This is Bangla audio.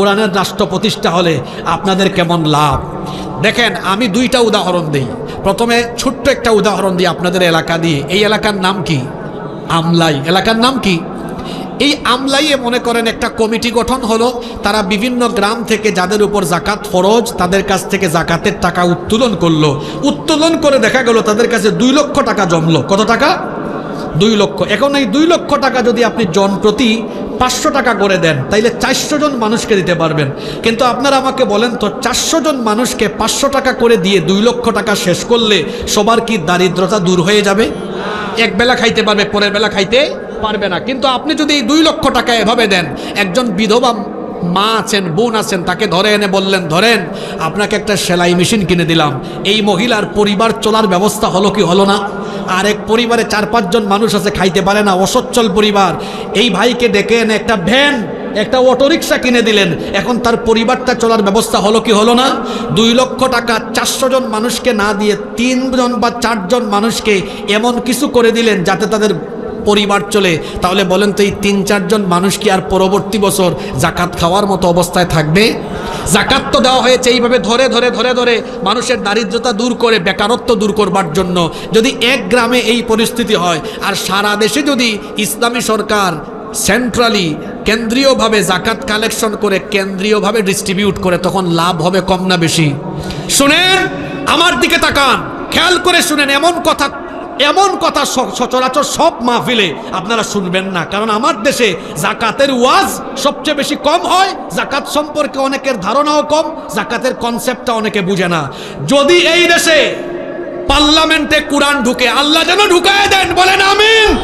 কোরআনের রাষ্ট্র প্রতিষ্ঠা হলে আপনাদের কেমন লাভ? দেখেন, আমি দুইটা উদাহরণ দিই। প্রথমে ছোট্ট একটা উদাহরণ দিই আপনাদের এলাকা দিয়ে। এই এলাকার নাম কি? আমলাই। এলাকার নাম কি? এই আমলাইয়ে মনে করেন একটা কমিটি গঠন হলো, তারা বিভিন্ন গ্রাম থেকে যাদের উপর জাকাত ফরজ, তাদের কাছ থেকে জাকাতের টাকা উত্তোলন করল। উত্তোলন করে দেখা গেল তাদের কাছে দুই লক্ষ টাকা জমলো। কত টাকা? দুই লক্ষ। এখন এই দুই লক্ষ টাকা যদি আপনি জন প্রতি পাঁচশো টাকা করে দেন, তাইলে চারশো জন মানুষকে দিতে পারবেন। কিন্তু আপনারা আমাকে বলেন তো, চারশো জন মানুষকে পাঁচশো টাকা করে দিয়ে দুই লক্ষ টাকা শেষ করলে সবার কি দারিদ্রতা দূর হয়ে যাবে? এক বেলা খাইতে পারবে, পরের বেলা খাইতে পারবে না। কিন্তু আপনি যদি এই দুই লক্ষ টাকা এভাবে দেন, একজন বিধবা মা আছেন, বোন আছেন, তাকে ধরে এনে বললেন, ধরেন, আপনাকে একটা সেলাই মেশিন কিনে দিলাম। এই মহিলার পরিবার চলার ব্যবস্থা হলো কি হলো না? আর এক পরিবারে চার, পাঁচজন মানুষ আছে, খাইতে পারে না। অসচ্ছল পরিবার। এই ভাইকে ডেকে এনে একটা ভ্যান, একটা অটোরিকশা কিনে দিলেন। এখন তার পরিবারটা চলার ব্যবস্থা হলো কি হলো না? দুই লক্ষ টাকা চারশো জন মানুষকে না দিয়ে তিনজন বা চারজন মানুষকে এমন কিছু করে দিলেন যাতে তাদের পরিবার চলে। তাহলে বলেন তো এই তিন, চারজন মানুষ কি আর পরবর্তী বছর জাকাত খাওয়ার মতো অবস্থায় থাকবে? জাকাত তো দেওয়া হয়েছে এইভাবে ধরে ধরে ধরে ধরে মানুষের দারিদ্রতা দূর করে, বেকারত্ব দূর করবার জন্য। যদি এক গ্রামে এই পরিস্থিতি হয়, আর সারা দেশে যদি ইসলামী সরকার সেন্ট্রালি কেন্দ্রীয়ভাবে জাকাত কালেকশন করে, কেন্দ্রীয়ভাবে ডিস্ট্রিবিউট করে, তখন লাভ হবে কম না বেশি? শুনেন, আমার দিকে তাকান। খেয়াল করে শুনেন, এমন কথা এমন কথা সচরাচর সব মাহফিলে আপনারা শুনবেন না। কারণ আমার দেশে জাকাতের ওয়াজ সবচেয়ে বেশি কম হয়, জাকাত সম্পর্কে অনেকের ধারণাও কম, জাকাতের কনসেপ্টটা অনেকে বুঝে না। যদি এই দেশে পার্লামেন্টে কোরআন ঢুকে, আল্লাহ যেন ঢুকায় দেন, বলেন আমিন।